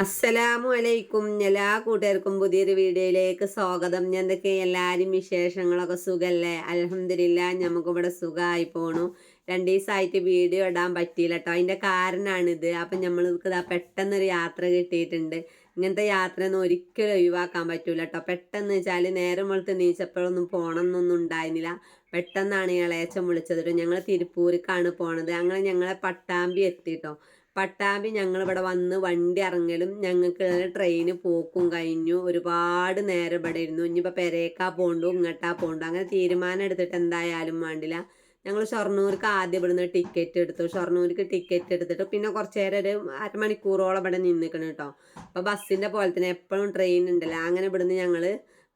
അസ്സലാമു അലൈക്കും എല്ലാ കൂട്ടുകാർക്കും പുതിയൊരു വീഡിയോയിലേക്ക് സ്വാഗതം. എന്തൊക്കെ എല്ലാവരും വിശേഷങ്ങളൊക്കെ സുഖല്ലേ? അലഹമില്ല നമുക്കിവിടെ സുഖമായി പോണു. രണ്ട് ദിവസമായിട്ട് വീഡിയോ ഇടാൻ പറ്റിയില്ല കേട്ടോ അതിന്റെ കാരണമാണിത് അപ്പം നമ്മൾക്ക് ഇതാ പെട്ടെന്നൊരു യാത്ര കിട്ടിയിട്ടുണ്ട്. ഇങ്ങനത്തെ യാത്രയൊന്നും ഒരിക്കലും ഒഴിവാക്കാൻ പറ്റൂല കേട്ടോ പെട്ടെന്ന് വെച്ചാൽ നേരം വെളുത്ത് നീച്ചപ്പോഴൊന്നും പോകണം എന്നൊന്നും ഉണ്ടായിരുന്നില്ല. പെട്ടെന്നാണ് ഇളയച്ചൻ വിളിച്ചത് ഞങ്ങൾ തിരുപ്പൂരിക്കാണ് പോണത്. അങ്ങനെ ഞങ്ങളെ പട്ടാമ്പി എത്തിട്ടോ പട്ടാമ്പി ഞങ്ങളിവിടെ വന്ന് വണ്ടി ഇറങ്ങലും ഞങ്ങൾക്ക് ട്രെയിന് പോക്കും കഴിഞ്ഞു. ഒരുപാട് നേരം ഇവിടെ ഇരുന്നു. ഇനിയിപ്പോൾ പെരേക്കാ പോണ്ടു ഇങ്ങോട്ടാ പോണ്ടു. അങ്ങനെ തീരുമാനം എടുത്തിട്ട് എന്തായാലും വേണ്ടില്ല. ഞങ്ങൾ ഷൊർണൂർക്ക് ആദ്യം ഇവിടുന്ന് ടിക്കറ്റ് എടുത്തു. ഷൊർണൂർക്ക് ടിക്കറ്റ് എടുത്തിട്ട് പിന്നെ കുറച്ച് നേരം ഒരു അരമണിക്കൂറോളം ഇവിടെ നിന്നിക്കണം കേട്ടോ. അപ്പോൾ ബസ്സിന്റെ പോലെ തന്നെ എപ്പോഴും ട്രെയിൻ ഉണ്ടല്ലോ. അങ്ങനെ ഇവിടുന്ന് ഞങ്ങൾ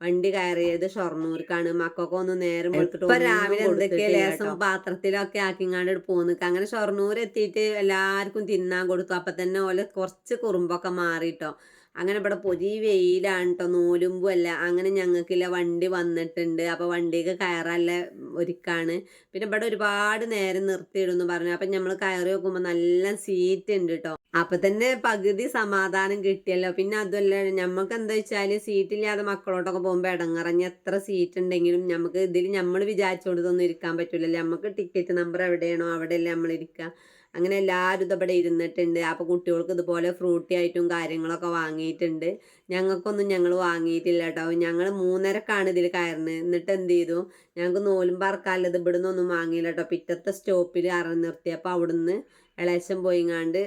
വണ്ടി കയറിയത് ഷൊർണൂർക്കാണ്. മക്കൾക്ക് ഒന്ന് നേരം ഇപ്പൊ രാവിലെ എന്തൊക്കെ ലേസം പാത്രത്തിലൊക്കെ ആക്കിങ്ങാണ്ട് പോന്ന്. അങ്ങനെ ഷൊർണൂർ എത്തിയിട്ട് എല്ലാവർക്കും തിന്നാൻ കൊടുത്തു. അപ്പൊ തന്നെ ഓലെ കുറച്ച് കുറുമ്പൊക്കെ മാറിട്ടോ. അങ്ങനെ ഇവിടെ പൊതി വെയിലാണ് കേട്ടോ നൂലുമ്പും അല്ല. അങ്ങനെ ഞങ്ങൾക്കില്ല വണ്ടി വന്നിട്ടുണ്ട്. അപ്പോൾ വണ്ടിക്ക് കയറല്ല ഒരുക്കാണ്. പിന്നെ ഇവിടെ ഒരുപാട് നേരം നിർത്തിയിടുന്നു പറഞ്ഞു. അപ്പം നമ്മൾ കയറി നോക്കുമ്പോൾ നല്ല സീറ്റ് ഉണ്ട് കേട്ടോ അപ്പൊ തന്നെ പകുതി സമാധാനം കിട്ടിയല്ലോ. പിന്നെ അതുമല്ല നമുക്ക് എന്താ വെച്ചാൽ സീറ്റില്ലാതെ മക്കളോട്ടൊക്കെ പോകുമ്പോൾ ഇടങ്ങറഞ്ഞ എത്ര സീറ്റ് ഉണ്ടെങ്കിലും നമുക്ക് ഇതിൽ നമ്മൾ വിചാരിച്ചുകൊണ്ടതൊന്നും ഇരിക്കാൻ പറ്റൂലല്ലോ. നമുക്ക് ടിക്കറ്റ് നമ്പർ എവിടെയാണോ അവിടെയല്ലേ നമ്മൾ ഇരിക്കുക അങ്ങനെ എല്ലാവരും ഇതവിടെ ഇരുന്നിട്ടുണ്ട്. അപ്പോൾ കുട്ടികൾക്ക് ഇതുപോലെ ഫ്രൂട്ടി ആയിട്ടും കാര്യങ്ങളൊക്കെ വാങ്ങിയിട്ടുണ്ട്. ഞങ്ങൾക്കൊന്നും ഞങ്ങൾ വാങ്ങിയിട്ടില്ല കേട്ടോ. ഞങ്ങൾ മൂന്നരക്കാണ് ഇതിൽ കയറുന്നത്. എന്നിട്ട് എന്ത് ചെയ്തു? ഞങ്ങൾക്ക് നോലും പറക്കാല്ലത് ഇവിടെ നിന്നൊന്നും വാങ്ങിയില്ല കേട്ടോ. പിറ്റത്തെ സ്റ്റോപ്പിൽ ഇറങ്ങി നിർത്തിയപ്പോൾ അവിടുന്ന് ഇളേശം പോയിങ്ങാണ്ട്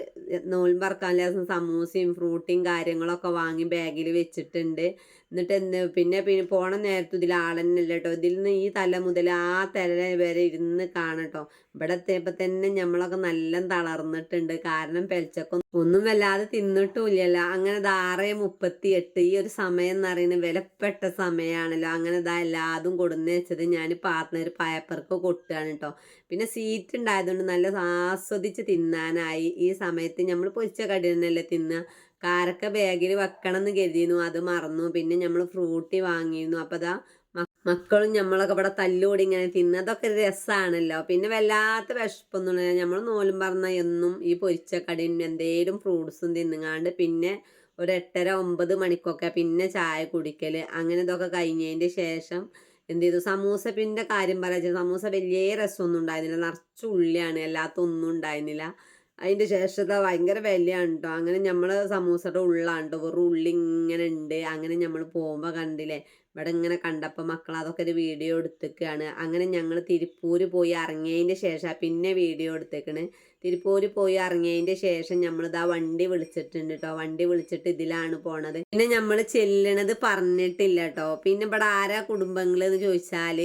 നോലും പറക്കാൻ ലേസം സമൂസയും ഫ്രൂട്ടിയും കാര്യങ്ങളൊക്കെ വാങ്ങി ബാഗിൽ വെച്ചിട്ടുണ്ട്. എന്നിട്ട് എന്ത് പിന്നെ പിന്നെ പോണ നേരത്ത് ഇതിൽ ആളെന്നല്ല കേട്ടോ ഇതിൽ നിന്ന് ഈ തല മുതൽ ആ തല വരെ ഇരുന്ന് കാണട്ടോ ഇവിടെ എത്തിയപ്പോൾ തന്നെ നമ്മളൊക്കെ നല്ല തളർന്നിട്ടുണ്ട്. കാരണം പെൽച്ചക്കൊന്നും ഒന്നും വല്ലാതെ തിന്നിട്ടുമില്ലല്ലോ അങ്ങനെ ആറ് മുപ്പത്തി എട്ട് ഈ ഒരു സമയം എന്ന് പറയുന്നത് വിലപ്പെട്ട സമയമാണല്ലോ അങ്ങനെ ഇതാ എല്ലാതും കൊടുന്ന് വെച്ചത് ഞാൻ പാർട്ട്ണർ പയപ്പർക്ക് കൊട്ടുകയാണ് കേട്ടോ പിന്നെ സീറ്റ് ഉണ്ടായതുകൊണ്ട് നല്ല ആസ്വദിച്ച് തിന്നാനായി. ഈ സമയത്ത് നമ്മൾ പൊരിച്ച കടി തന്നെയല്ലേ തിന്നുക കാരക്ക ബാഗിൽ വെക്കണം എന്ന് കരുതിയിരുന്നു. അത് മറന്നു. പിന്നെ നമ്മൾ ഫ്രൂട്ടി വാങ്ങിയിരുന്നു. അപ്പം അതാ മക്കളും നമ്മളൊക്കെ ഇവിടെ തല്ലുകൂടി ഇങ്ങനെ തിന്നതൊക്കെ ഒരു രസമാണല്ലോ പിന്നെ വല്ലാത്ത വിശപ്പൊന്നുമില്ല. നമ്മൾ നോലും പറഞ്ഞ എന്നും ഈ പൊരിച്ച കടിയും എന്തേലും ഫ്രൂട്ട്സും തിന്നുങ്ങാണ്ട് പിന്നെ ഒരു എട്ടര ഒമ്പത് മണിക്കൊക്കെ പിന്നെ ചായ കുടിക്കൽ അങ്ങനെ ഇതൊക്കെ കഴിഞ്ഞതിന്റെ ശേഷം എന്ത് ചെയ്തു? സമൂസ പിന്നെ കാര്യം പറയാ. സമൂസ വലിയ രസമൊന്നും ഉണ്ടായിരുന്നില്ല. നിറച്ചുള്ളിയാണ് അല്ലാത്തൊന്നും ഉണ്ടായിരുന്നില്ല. അതിന്റെ ശേഷത ഭയങ്കര വിലയാണ് കേട്ടോ അങ്ങനെ നമ്മൾ സമൂസയുടെ ഉള്ളാണ് കേട്ടോ വെറും ഉള്ളി ഇങ്ങനെ ഉണ്ട് അങ്ങനെ നമ്മൾ പോകുമ്പോൾ കണ്ടില്ലേ? ഇവിടെ ഇങ്ങനെ കണ്ടപ്പോൾ മക്കൾ അതൊക്കെ ഒരു വീഡിയോ എടുത്തേക്കാണ്. അങ്ങനെ ഞങ്ങൾ തിരുപ്പൂർ പോയി ഇറങ്ങിയതിന്റെ ശേഷം പിന്നെ വീഡിയോ എടുത്തേക്കണ്. തിരുപ്പൂർ പോയി ഇറങ്ങിയതിന്റെ ശേഷം നമ്മളിതാ വണ്ടി വിളിച്ചിട്ടുണ്ട് കേട്ടോ വണ്ടി വിളിച്ചിട്ട് ഇതിലാണ് പോണത്. പിന്നെ നമ്മൾ ചെല്ലണത് പറഞ്ഞിട്ടില്ല കേട്ടോ പിന്നെ ഇവിടെ ആരാ കുടുംബങ്ങളെന്ന് ചോദിച്ചാൽ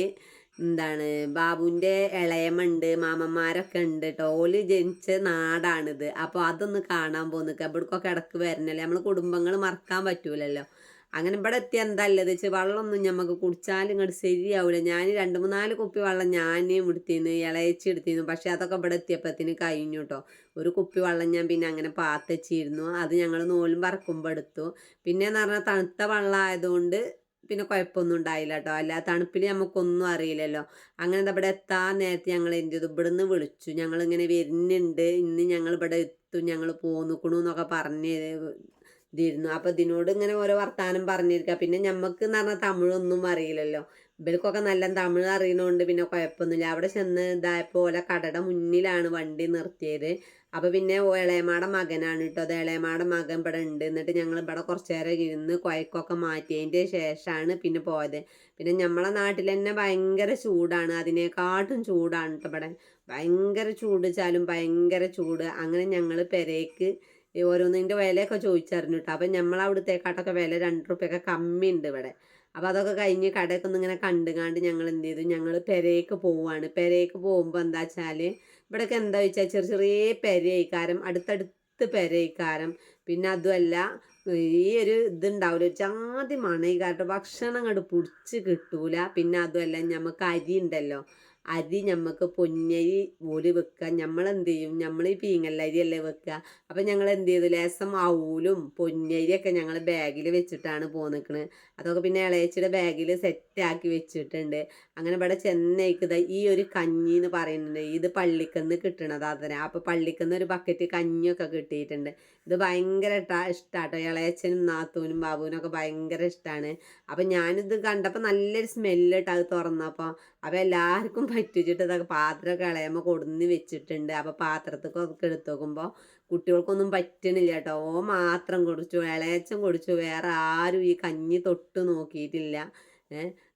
എന്താണ് ബാബുവിന്റെ ഇളയമുണ്ട് മാമന്മാരൊക്കെ ഉണ്ട് കേട്ടോ ഓൽ ജനിച്ച നാടാണിത്. അപ്പോൾ അതൊന്ന് കാണാൻ പോകുന്നു എവിടേക്കൊക്കെ ഇടയ്ക്ക് വരണല്ലേ? നമ്മൾ കുടുംബങ്ങൾ മറക്കാൻ പറ്റൂലല്ലോ. അങ്ങനെ ഇവിടെ എത്തിയ എന്തല്ലത് വെച്ചാൽ വെള്ളമൊന്നും നമുക്ക് കുടിച്ചാലും ഇങ്ങോട്ട് ശരിയാവില്ല ഞാൻ രണ്ട് മൂന്നാൽ കുപ്പി വെള്ളം ഞാൻ എടുത്തിന്ന് ഇളയച്ചി എടുത്തിരുന്നു പക്ഷെ അതൊക്കെ ഇവിടെ എത്തിയപ്പത്തിന് കഴിഞ്ഞു കേട്ടോ ഒരു കുപ്പി വെള്ളം ഞാൻ പിന്നെ അങ്ങനെ പാത്തച്ചിരുന്നു. അത് ഞങ്ങൾ നോലും പറക്കുമ്പോൾ എടുത്തു. പിന്നെ എന്ന് പറഞ്ഞാൽ തണുത്ത വെള്ളം ആയതുകൊണ്ട് പിന്നെ കുഴപ്പമൊന്നും ഉണ്ടായില്ല കേട്ടോ അല്ല തണുപ്പിൽ നമുക്കൊന്നും അറിയില്ലല്ലോ. അങ്ങനെ ഇവിടെ എത്താൻ നേരത്തെ ഞങ്ങൾ എന്ത് ചെയ്തു? ഇവിടെ നിന്ന് വിളിച്ചു. ഞങ്ങളിങ്ങനെ വരുന്നുണ്ട്. ഇന്ന് ഞങ്ങൾ ഇവിടെ എത്തും. ഞങ്ങൾ പോന്നുക്കണു എന്നൊക്കെ പറഞ്ഞ് ഇതിരുന്നു. അപ്പം ഇതിനോട് ഇങ്ങനെ ഓരോ വർത്തമാനം പറഞ്ഞിരിക്കുക പിന്നെ ഞമ്മക്ക് എന്ന് പറഞ്ഞാൽ തമിഴൊന്നും അറിയില്ലല്ലോ. ഇവർക്കൊക്കെ നല്ല തമിഴ് അറിയണോണ്ട് പിന്നെ കുഴപ്പമൊന്നുമില്ല. അവിടെ ചെന്ന് ഇതായപ്പോൾ ഓല കടയുടെ മുന്നിലാണ് വണ്ടി നിർത്തിയത്. അപ്പോൾ പിന്നെ ഇളയമാടെ മകനാണ് കേട്ടോ. അത് ഇളയമാടെ മകൻ ഇവിടെ ഉണ്ട്. എന്നിട്ട് ഞങ്ങൾ ഇവിടെ കുറച്ച് നേരം ഇരുന്ന് കുഴക്കൊക്കെ മാറ്റിയതിന്റെ ശേഷമാണ് പിന്നെ പോയത്. പിന്നെ നമ്മളെ നാട്ടിൽ തന്നെ ഭയങ്കര ചൂടാണ്. അതിനേക്കാട്ടും ചൂടാണ് കേട്ടോ ഇവിടെ. ഭയങ്കര ചൂട് ചാലും ഭയങ്കര ചൂട്. അങ്ങനെ ഞങ്ങൾ പെരേക്ക് ഓരോന്നിന്റെ വിലയൊക്കെ ചോദിച്ചറിഞ്ഞു കേട്ടോ. അപ്പം നമ്മൾ അവിടുത്തേക്കാട്ടൊക്കെ വില രണ്ട് റുപ്യൊക്കെ കമ്മി ഉണ്ട് ഇവിടെ. അപ്പോൾ അതൊക്കെ കഴിഞ്ഞ് കടയൊക്കെ ഒന്നിങ്ങനെ കണ്ടുകാണ്ട് ഞങ്ങൾ എന്ത് ചെയ്തു? ഞങ്ങൾ പെരേക്ക് പോവാണ്. പെരേക്ക് പോകുമ്പോൾ എന്താ വെച്ചാൽ ഇവിടെയൊക്കെ എന്താ വെച്ചാൽ ചെറിയ ചെറിയ പെരയിക്കാരം അടുത്തടുത്ത് പെരയിക്കാരം. പിന്നെ അതുമല്ല ഈ ഒരു ഇതുണ്ടാവില്ല ഒരു ചാതി മണയിക്കാരത്തെ ഭക്ഷണം അങ്ങോട്ട് പിടിച്ച് കിട്ടൂല. പിന്നെ അതുമല്ല നമുക്ക് അരി ഉണ്ടല്ലോ. അരി ഞമ്മക്ക് പൊന്നരി ഓൽ വെക്കുക നമ്മൾ എന്ത് ചെയ്യും നമ്മൾ ഈ പീങ്ങല്ലരിയല്ലേ വെക്കുക അപ്പം ഞങ്ങൾ എന്ത് ചെയ്തു ലേസം ഔലും പൊന്നരിയൊക്കെ ഞങ്ങൾ ബാഗിൽ വെച്ചിട്ടാണ് പോന്നിക്കണത് അതൊക്കെ പിന്നെ ഇളയച്ചിയുടെ ബാഗിൽ സെറ്റാക്കി വെച്ചിട്ടുണ്ട്. അങ്ങനെ ഇവിടെ ചെന്നൈക്ക് ഈ ഒരു കഞ്ഞി എന്ന് പറയുന്നുണ്ട് ഇത് പള്ളിക്കന്ന് കിട്ടണത് അതിനെ അപ്പോൾ പള്ളിക്കന്ന് ഒരു ബക്കറ്റ് കഞ്ഞിയൊക്കെ കിട്ടിയിട്ടുണ്ട്. ഇത് ഭയങ്കര ഇഷ്ടമാട്ടോ ഇളയച്ചനും നാത്തൂനും ബാബുവിനും ഒക്കെ ഭയങ്കര ഇഷ്ടമാണ് അപ്പം ഞാനിത് കണ്ടപ്പോൾ നല്ലൊരു സ്മെല്ല് അത് തുറന്നപ്പോൾ അപ്പോൾ എല്ലാവർക്കും പറ്റിച്ചിട്ട് ഇതൊക്കെ പാത്രം കളയുമ്പോൾ കൊടുന്ന് വെച്ചിട്ടുണ്ട്. അപ്പോൾ പാത്രത്തൊക്കെ എടുത്തു നോക്കുമ്പോൾ കുട്ടികൾക്കൊന്നും പറ്റണില്ല കേട്ടോ. ഓ മാത്രം കുടിച്ചു ഇളയച്ചൻ കുടിച്ചു. വേറെ ആരും ഈ കഞ്ഞി തൊട്ട് നോക്കിയിട്ടില്ല.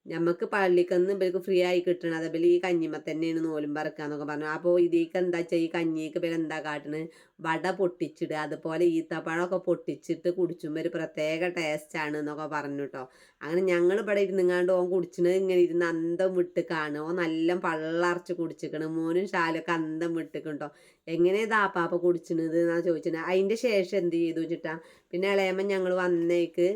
നമുക്ക് പള്ളിക്കൊന്നും ഇവർക്ക് ഫ്രീ ആയി കിട്ടണം. അതേപോലെ ഈ കഞ്ഞിമ തന്നെയാണ് നോലും പറക്കുക എന്നൊക്കെ പറഞ്ഞു. അപ്പോൾ ഇതിലേക്ക് എന്താ വെച്ചാൽ ഈ കഞ്ഞിക്ക് ഇവർ എന്താ കാട്ടണ്? വട പൊട്ടിച്ചിടുക അതുപോലെ ഈത്തപ്പഴമൊക്കെ പൊട്ടിച്ചിട്ട് കുടിച്ചുമ്പോൾ ഒരു പ്രത്യേക ടേസ്റ്റാണ് എന്നൊക്കെ പറഞ്ഞു കേട്ടോ അങ്ങനെ ഞങ്ങൾ ഇവിടെ ഇരുന്നുങ്ങാണ്ട് ഓൻ കുടിച്ചത് ഇങ്ങനെ ഇരുന്ന് അന്തം വിട്ട് കാണുക ഓ നല്ല പള്ളറച്ച് കുടിച്ചിക്കണ്. മോനും ശാലൊക്കെ അന്തം വിട്ടിക്കുണ്ടോ എങ്ങനെ ഇതാപ്പാപ്പ കുടിച്ചിണത് എന്നാ ചോദിച്ചത് അതിന്റെ ശേഷം എന്ത് ചെയ്തു വെച്ചിട്ടാ പിന്നെ ഇളയമ്മ ഞങ്ങൾ വന്നേക്ക്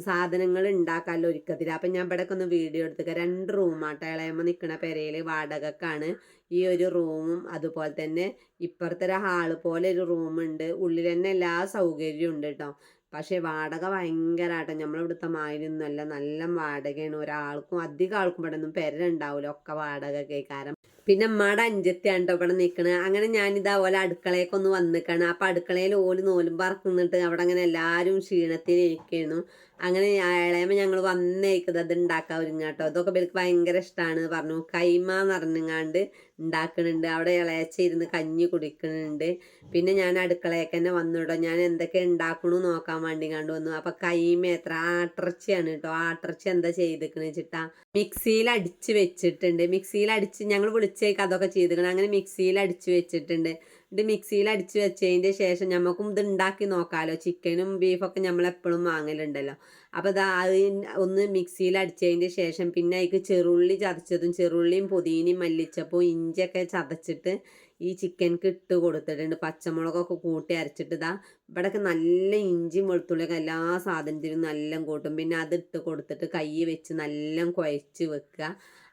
സാധനങ്ങൾ ഉണ്ടാക്കാമല്ലോ ഒരുക്കത്തിൽ അപ്പം ഞാൻ ഇവിടെ ഒന്ന് വീഡിയോ എടുത്തുക രണ്ട് റൂമാട്ടോ ഇളയമ്മ നിൽക്കുന്ന പെരയിൽ വാടകക്കാണ്. ഈ ഒരു റൂമും അതുപോലെ തന്നെ ഇപ്പുറത്തെ ഒരു ഹാൾ പോലെ ഒരു റൂമുണ്ട് ഉള്ളിൽ തന്നെ എല്ലാ സൗകര്യവും ഉണ്ട് കേട്ടോ പക്ഷേ വാടക ഭയങ്കരമാട്ടോ നമ്മളിവിടുത്തെ മായിരുന്നല്ല നല്ല വാടകയാണ്. ഒരാൾക്കും അധികം ആൾക്കും ഇവിടെ ഒന്നും പെര ഉണ്ടാവില്ല ഒക്കെ വാടക കേൾക്കാരം പിന്നെ അമ്മയുടെ അഞ്ചത്തിയാണ് ഇവിടെ നിൽക്കണത് അങ്ങനെ ഞാനിതാ പോലെ അടുക്കളയൊക്കെ ഒന്ന് വന്നിക്കണം. അപ്പം അടുക്കളയിൽ ഓൽ നോലും പറക്കുന്നിട്ട് അവിടെ അങ്ങനെ എല്ലാവരും ക്ഷീണത്തിൽ ഇരിക്കുന്നു അങ്ങനെ ഇളയമ്മ ഞങ്ങൾ വന്നേക്കുന്നത് അത് ഉണ്ടാക്കാൻ ഒരുങ്ങാട്ടോ അതൊക്കെ ഇവർക്ക് ഭയങ്കര ഇഷ്ടമാണ് പറഞ്ഞു കൈമ എന്ന് പറഞ്ഞങ്ങാണ്ട് ഉണ്ടാക്കുന്നുണ്ട് അവിടെ ഇളയച്ച ഇരുന്ന് കഞ്ഞി കുടിക്കുന്നുണ്ട് പിന്നെ ഞാൻ അടുക്കളയൊക്കെ തന്നെ വന്നിട്ടോ ഞാൻ എന്തൊക്കെ ഉണ്ടാക്കണു നോക്കാൻ വേണ്ടി കണ്ടു വന്നു. അപ്പം കൈമ എത്ര ആട്ടിറച്ചിയാണ് കേട്ടോ ആട്ടിറച്ചി എന്താ ചെയ്തിക്കണെന്ന് വെച്ചിട്ടാ മിക്സിയിൽ അടിച്ച് വെച്ചിട്ടുണ്ട്. മിക്സിയിൽ അടിച്ച് ഞങ്ങൾ വിളിച്ചേക്ക് അതൊക്കെ ചെയ്തിക്കണം. അങ്ങനെ മിക്സിയിൽ അടിച്ച് വെച്ചിട്ടുണ്ട്. ഇത് മിക്സിയിൽ അടിച്ച് വെച്ചതിന്റെ ശേഷം നമുക്കും ഇത് ഉണ്ടാക്കി നോക്കാമല്ലോ ചിക്കനും ബീഫൊക്കെ നമ്മൾ എപ്പോഴും വാങ്ങലുണ്ടല്ലോ. അപ്പോൾ ഇതാ അത് ഒന്ന് മിക്സിയിൽ അടിച്ചതിന്റെ ശേഷം പിന്നെ അതിക്ക് ചെറുള്ളി ചതച്ചതും ചെറുള്ളിയും പുതിനയും മല്ലിച്ചപ്പോൾ ഇഞ്ചിയൊക്കെ ചതച്ചിട്ട് ഈ ചിക്കൻക്ക് ഇട്ട് കൊടുത്തിട്ടുണ്ട്. പച്ചമുളകൊക്കെ കൂട്ടി അരച്ചിട്ട് ഇതാ ഇവിടെയൊക്കെ നല്ല ഇഞ്ചിയും വെളുത്തുള്ളിയൊക്കെ എല്ലാ സാധനത്തിനും നല്ല കൂട്ടും. പിന്നെ അത് ഇട്ട് കൊടുത്തിട്ട് കൈ വെച്ച് നല്ല കുഴച്ച് വെക്കുക.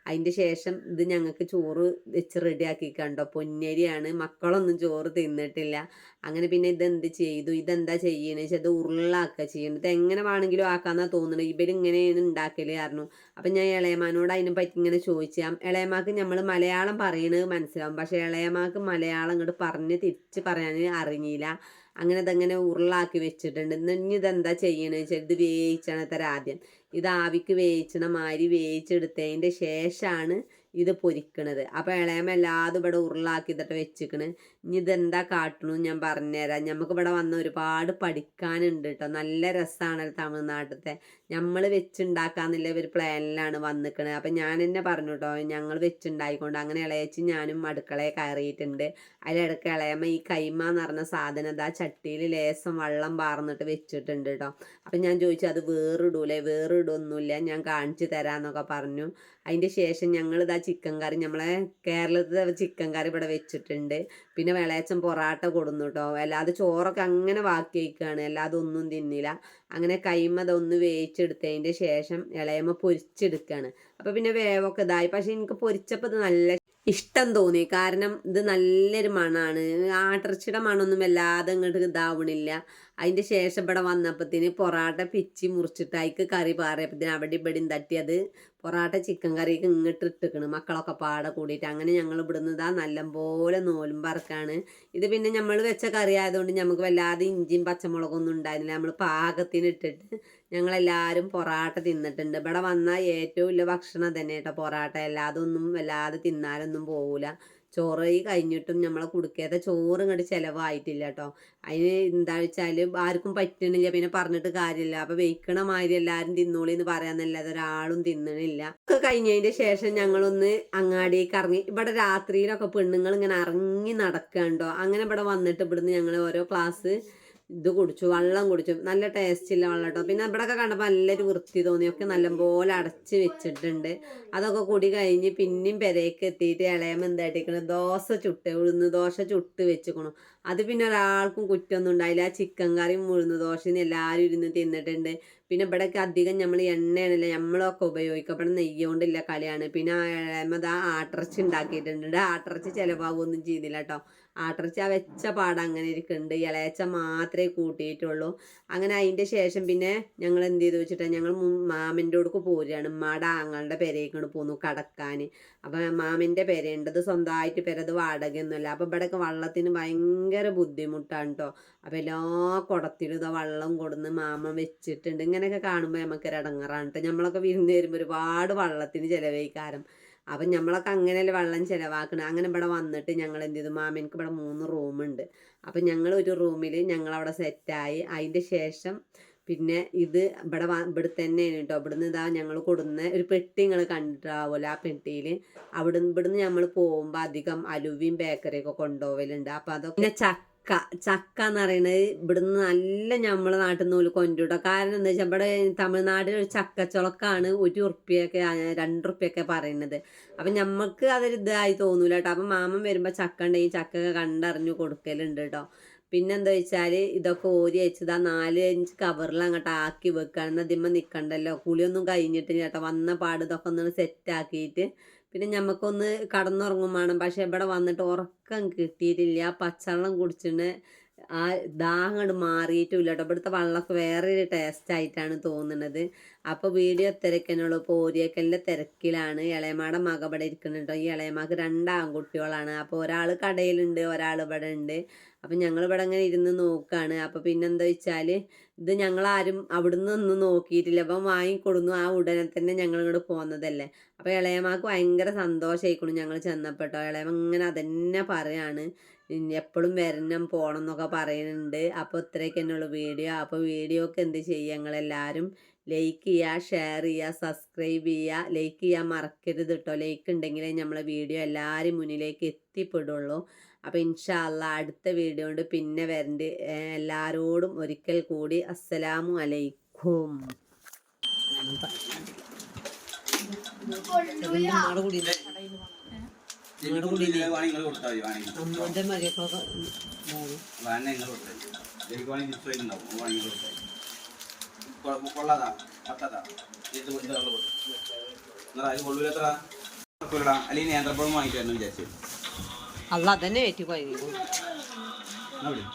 അതിന്റെ ശേഷം ഇത് ഞങ്ങൾക്ക് ചോറ് വെച്ച് റെഡിയാക്കി കണ്ടോ പൊന്നരിയാണ്. മക്കളൊന്നും ചോറ് തിന്നിട്ടില്ല. അങ്ങനെ പിന്നെ ഇതെന്ത് ചെയ്തു? ഇതെന്താ ചെയ്യണേ? വെച്ചാൽ ഇത് ഉരുളാക്കുക ചെയ്യുന്നത് എങ്ങനെ വേണമെങ്കിലും ആക്കാന്നാ തോന്നുന്നത് ഇവരിങ്ങനെയാണ് ഉണ്ടാക്കൽ കാരണം അപ്പം ഞാൻ ഇളയമാനോട് അതിനെ പറ്റി ഇങ്ങനെ ചോദിച്ചാൽ ഇളയമാക്ക് നമ്മൾ മലയാളം പറയണത് മനസ്സിലാവും. പക്ഷേ ഇളയമാക്ക് മലയാളം ഇങ്ങോട്ട് പറഞ്ഞ് തിരിച്ച് പറയാൻ അറിഞ്ഞില്ല. അങ്ങനെ ഇതങ്ങനെ ഉരുളാക്കി വെച്ചിട്ടുണ്ട്. ഇനി ഇതെന്താ ചെയ്യണേ? വെച്ചാൽ ഇത് വേവിച്ചണ തരാം ആദ്യം ഇത് ആവിക്ക് വേവിച്ചണ മാതിരി വേവിച്ചെടുത്തതിന്റെ ശേഷമാണ് ഇത് പൊരിക്കണത്. അപ്പോൾ ഇളയമ്മ എല്ലാതും ഇവിടെ ഉരുളാക്കി ഇതിട്ട് വെച്ചിക്കണ് ഇനി ഇതെന്താ കാട്ടണു? ഞാൻ പറഞ്ഞുതരാം. നമുക്ക് ഇവിടെ വന്ന ഒരുപാട് പഠിക്കാനുണ്ട് കേട്ടോ നല്ല രസമാണല്ലോ തമിഴ്നാട്ടിലത്തെ. നമ്മൾ വെച്ചുണ്ടാക്കാന്നുള്ള ഒരു പ്ലാനിലാണ് വന്നിക്കണത് അപ്പം ഞാൻ തന്നെ പറഞ്ഞു കേട്ടോ ഞങ്ങൾ വെച്ചുണ്ടായിക്കൊണ്ട് അങ്ങനെ ഇളയച്ച് ഞാനും അടുക്കളയെ കയറിയിട്ടുണ്ട്. അതിലിടയ്ക്ക് ഇളയമ്മ ഈ കൈമ എന്ന് പറഞ്ഞ സാധനം ഇതാ ചട്ടിയിൽ ലേസം വെള്ളം പാർന്നിട്ട് വെച്ചിട്ടുണ്ട് കേട്ടോ അപ്പം ഞാൻ ചോദിച്ചു അത് വേറിടൂലേ? വേറിടൊന്നുമില്ല. ഞാൻ കാണിച്ചു തരാമെന്നൊക്കെ പറഞ്ഞു. അതിന്റെ ശേഷം ഞങ്ങളിതാ ചിക്കൻ കറി നമ്മളെ കേരളത്തിലെ ചിക്കൻ കറി ഇവിടെ വെച്ചിട്ടുണ്ട്. പിന്നെ വെളയച്ചൻ പൊറാട്ട കൊടുന്നു കേട്ടോ അല്ലാതെ ചോറൊക്കെ അങ്ങനെ ബാക്കി വയ്ക്കുകയാണ് അല്ലാതെ ഒന്നും തിന്നില്ല. അങ്ങനെ കൈമ അതൊന്ന് വേവിച്ചെടുത്തതിന്റെ ശേഷം ഇളയമ്മ പൊരിച്ചെടുക്കുകയാണ് അപ്പോൾ പിന്നെ വേവൊക്കെ ഇതായി. പക്ഷേ എനിക്ക് പൊരിച്ചപ്പോൾ ഇത് നല്ല ഇഷ്ടം തോന്നി. കാരണം ഇത് നല്ലൊരു മണമാണ് ആട്ടിറച്ചിയുടെ മണമൊന്നും വല്ലാതെ ഇങ്ങോട്ട് ഇതാവണില്ല. അതിന്റെ ശേഷം ഇവിടെ വന്നപ്പത്തിന് പൊറാട്ട പിച്ചി മുറിച്ചിട്ട് അതിക്ക് കറി പാറിയപ്പത്തിന് അവിടെ ഇവിടെയും തട്ടിയത് പൊറാട്ട ചിക്കൻ കറിക്ക് ഇങ്ങോട്ട് ഇട്ടിക്കണ്. മക്കളൊക്കെ പാടെ കൂടിയിട്ട്. അങ്ങനെ ഞങ്ങൾ ഇവിടുന്ന് ഇതാ നല്ലപോലെ നോലും പറക്കാണ്. ഇത് പിന്നെ നമ്മൾ വെച്ച കറി ആയതുകൊണ്ട് നമുക്ക് വല്ലാതെ ഇഞ്ചിയും പച്ചമുളകൊന്നും ഉണ്ടായിരുന്നില്ല. നമ്മൾ പാകത്തിന് ഇട്ടിട്ട് ഞങ്ങളെല്ലാവരും പൊറാട്ട തിന്നിട്ടുണ്ട്. ഇവിടെ വന്നാൽ ഏറ്റവും വലിയ ഭക്ഷണം തന്നെ കേട്ടോ പൊറാട്ട അല്ലാതെ ഒന്നും വല്ലാതെ തിന്നാലൊന്നും പോകില്ല ചോറ് കഴിഞ്ഞിട്ടും നമ്മളെ കുടുക്കേത്തെ ചോറ് ഇങ്ങോട്ട് ചിലവായിട്ടില്ല കേട്ടോ അതിന് എന്താ വെച്ചാൽ ആർക്കും പറ്റണില്ല പിന്നെ പറഞ്ഞിട്ട് കാര്യമില്ല അപ്പോൾ വെയ്ക്കണ മാതിരി എല്ലാവരും തിന്നോളി എന്ന് പറയാന്നല്ലാതെ ഒരാളും തിന്നണില്ല. ഒക്കെ കഴിഞ്ഞതിന്റെ ശേഷം ഞങ്ങളൊന്ന് അങ്ങാടിയേക്ക് ഇറങ്ങി ഇവിടെ രാത്രിയിലൊക്കെ പെണ്ണുങ്ങൾ ഇങ്ങനെ ഇറങ്ങി നടക്കണ്ടോ അങ്ങനെ ഇവിടെ വന്നിട്ട് ഇവിടുന്ന് ഞങ്ങൾ ഓരോ ക്ലാസ് ഇത് കുടിച്ചു വെള്ളം കുടിച്ചു. നല്ല ടേസ്റ്റില്ല വെള്ളം കേട്ടോ. പിന്നെ ഇവിടെയൊക്കെ കണ്ടപ്പോൾ നല്ലൊരു വൃത്തി തോന്നി. ഒക്കെ നല്ലപോലെ അടച്ച് വെച്ചിട്ടുണ്ട്. അതൊക്കെ കുടി കഴിഞ്ഞ് പിന്നെയും പെരയ്ക്ക് എത്തിയിട്ട് ഇളയം എന്തായിട്ടിരിക്കണം ദോശ ചുട്ട് ഉഴുന്ന് ദോശ ചുട്ട് വെച്ചുക്കണം അത് പിന്നെ ഒരാൾക്കും കുറ്റമൊന്നും ഉണ്ടായില്ല. ചിക്കൻ കറിയും ഉഴുന്ന് ദോശയും എല്ലാവരും ഇരുന്ന് തിന്നിട്ടുണ്ട്. പിന്നെ ഇവിടെയൊക്കെ അധികം നമ്മൾ എണ്ണയാണല്ലേ നമ്മളൊക്കെ ഉപയോഗിക്കപ്പെടുന്ന നെയ്യ് കൊണ്ടില്ല കളിയാണ്. പിന്നെ ഇളയമത് ആ ആട്ടിറച്ചി ഉണ്ടാക്കിയിട്ടുണ്ട്. ആട്ടിറച്ചി ചിലവാകുമൊന്നും ചെയ്തില്ല കേട്ടോ. ആട്ടിറച്ചി ആ വെച്ച പാട അങ്ങനെ ഇരിക്കുന്നുണ്ട്. ഇളയച്ച മാത്രമേ കൂട്ടിയിട്ടുള്ളൂ. അങ്ങനെ അതിന്റെ ശേഷം പിന്നെ ഞങ്ങൾ എന്ത് ചെയ്തു വെച്ചിട്ടാണ് ഞങ്ങൾ മാമന്റെ കൊടുക്ക് പോരുകയാണ്. ഉമ്മാടെ ആങ്ങളുടെ പെരേക്കൊണ്ട് പോന്നു കടക്കാൻ. അപ്പം മാമിന്റെ പെരേണ്ടത് സ്വന്തമായിട്ട് പെരത് വാടകയൊന്നുമില്ല അപ്പം ഇവിടെയൊക്കെ വള്ളത്തിന് ഭയങ്കര ബുദ്ധിമുട്ടാണ് കേട്ടോ അപ്പം എല്ലാ കുടത്തിലും ഇതാ വള്ളം കൊടുന്ന് മാമ വെച്ചിട്ടുണ്ട്. ഇങ്ങനെയൊക്കെ കാണുമ്പോൾ നമുക്കൊരു ഇടങ്ങറാണ് കേട്ടോ നമ്മളൊക്കെ വിരുന്ന് വരുമ്പോൾ ഒരുപാട് വള്ളത്തിന് ചിലവഴിക്കാരം അപ്പം നമ്മളൊക്കെ അങ്ങനെയല്ലേ വെള്ളം ചിലവാക്കണം. അങ്ങനെ ഇവിടെ വന്നിട്ട് ഞങ്ങൾ എന്ത് ചെയ്തു മാമനക്ക് ഇവിടെ മൂന്ന് റൂമുണ്ട്. അപ്പം ഞങ്ങൾ ഒരു റൂമിൽ ഞങ്ങളവിടെ സെറ്റായി. അതിന്റെ ശേഷം പിന്നെ ഇത് ഇവിടെ ഇവിടെ തന്നെയാണ് കേട്ടോ. ഇവിടുന്ന് ഇതാ ഞങ്ങൾ കൊടുന്ന ഒരു പെട്ടി നിങ്ങൾ കണ്ടിട്ടാവുമല്ലോ ആ പെട്ടിയിൽ അവിടുന്ന് ഇവിടുന്ന് നമ്മൾ പോകുമ്പോൾ അധികം അലുവയും ബേക്കറിയൊക്കെ കൊണ്ടുപോകലുണ്ട് അപ്പം അതൊക്കെ പിന്നെ ചക്ക ചക്ക എന്ന് പറയുന്നത് ഇവിടുന്ന് നല്ല നമ്മളെ നാട്ടിൽ നിന്ന് ഒരു കൊണ്ടുവിടുക കാരണം എന്താ വെച്ചാൽ ഇവിടെ തമിഴ്നാട്ടിൽ ഒരു ചക്കച്ചുളക്കാണ് ഒരു ഉറുപ്പ്യൊക്കെ രണ്ട് ഉറുപ്പ്യൊക്കെ പറയുന്നത് അപ്പം നമുക്ക് അതൊരു ഇതായി തോന്നൂല കേട്ടോ. അപ്പം മാമൻ വരുമ്പോൾ ചക്ക ഉണ്ടെങ്കിൽ ചക്കയൊക്കെ കണ്ടറിഞ്ഞു കൊടുക്കലുണ്ട് കേട്ടോ. പിന്നെന്താ വെച്ചാൽ ഇതൊക്കെ ഓരി അയച്ചതാ നാല് അഞ്ച് കവറിൽ അങ്ങോട്ട് ആക്കി വെക്കുകയാണ് അതിമ്മ നിൽക്കണ്ടല്ലോ കുളിയൊന്നും കഴിഞ്ഞിട്ടില്ല ചേട്ടാ വന്ന പാട് ഇതൊക്കെ ഒന്ന് സെറ്റാക്കിയിട്ട് പിന്നെ നമുക്കൊന്ന് കടന്നുറങ്ങും വേണം. പക്ഷെ ഇവിടെ വന്നിട്ട് ഉറക്കം കിട്ടിയിട്ടില്ല. പച്ചവെള്ളം കുടിച്ചിട്ട് ആ ദാഹം അങ്ങോട്ട് മാറിയിട്ടുമില്ല കേട്ടോ ഇവിടുത്തെ വെള്ളമൊക്കെ വേറൊരു ടേസ്റ്റ് ആയിട്ടാണ് തോന്നുന്നത് അപ്പോൾ വീഡിയോ തിരക്കനുള്ളൂ. ഇപ്പോൾ ഓരിയക്കലിന്റെ തിരക്കിലാണ്. ഇളയമാടെ മക ഇവിടെ ഇരിക്കുന്നുണ്ടോ ഈ ഇളയമാക്ക് രണ്ട് ആൺകുട്ടികളാണ്. അപ്പോൾ ഒരാൾ കടയിലുണ്ട് ഒരാൾ ഇവിടെ ഉണ്ട്. അപ്പം ഞങ്ങൾ ഇവിടെ അങ്ങനെ ഇരുന്ന് നോക്കുകയാണ് അപ്പോൾ പിന്നെന്താ വെച്ചാൽ ഇത് ഞങ്ങളാരും അവിടുന്ന് ഒന്നും നോക്കിയിട്ടില്ല. അപ്പം വാങ്ങിക്കൊടുന്നു. ആ ഉടനെ തന്നെ ഞങ്ങൾ ഇങ്ങോട്ട് പോകുന്നതല്ലേ അപ്പോൾ ഇളയമാക്ക് ഭയങ്കര സന്തോഷമായിക്കണു ഞങ്ങൾ ചെന്നപ്പെട്ടോ ഇളയമ ഇങ്ങനെ അതന്നെ പറയാണ്. എപ്പോഴും വരണം പോകണം എന്നൊക്കെ പറയുന്നുണ്ട് അപ്പോൾ ഇത്രയൊക്കെ തന്നെയുള്ളൂ വീഡിയോ. അപ്പോൾ വീഡിയോക്ക് എന്ത് ചെയ്യുക ഞങ്ങളെല്ലാവരും ലൈക്ക് ചെയ്യുക ഷെയർ ചെയ്യുക സബ്സ്ക്രൈബ് ചെയ്യുക ലൈക്ക് ചെയ്യാൻ മറക്കരുത് കേട്ടോ ലൈക്ക് ഉണ്ടെങ്കിലേ നമ്മളെ വീഡിയോ എല്ലാവരും മുന്നിലേക്ക് എത്തിപ്പെടുള്ളൂ. അപ്പോൾ ഇൻഷാല്ല അടുത്ത വീഡിയോ കൊണ്ട് പിന്നെ വരണ്ട്. എല്ലാവരോടും ഒരിക്കൽ കൂടി അസ്സലാമു അലൈക്കും. കൂടി വേണമെങ്കിൽ കൊടുത്താൽ കൊള്ളാതാ പത്താതാ നമ്മൾ അത് കൊള്ളൂല എത്ര കൊല്ലടാ അല്ലെങ്കിൽ നേന്ത്രപ്പഴം വാങ്ങിട്ട് വിചാരിച്ചു അല്ല അതന്നെ ഏറ്റി പോയി എന്നാ വിളി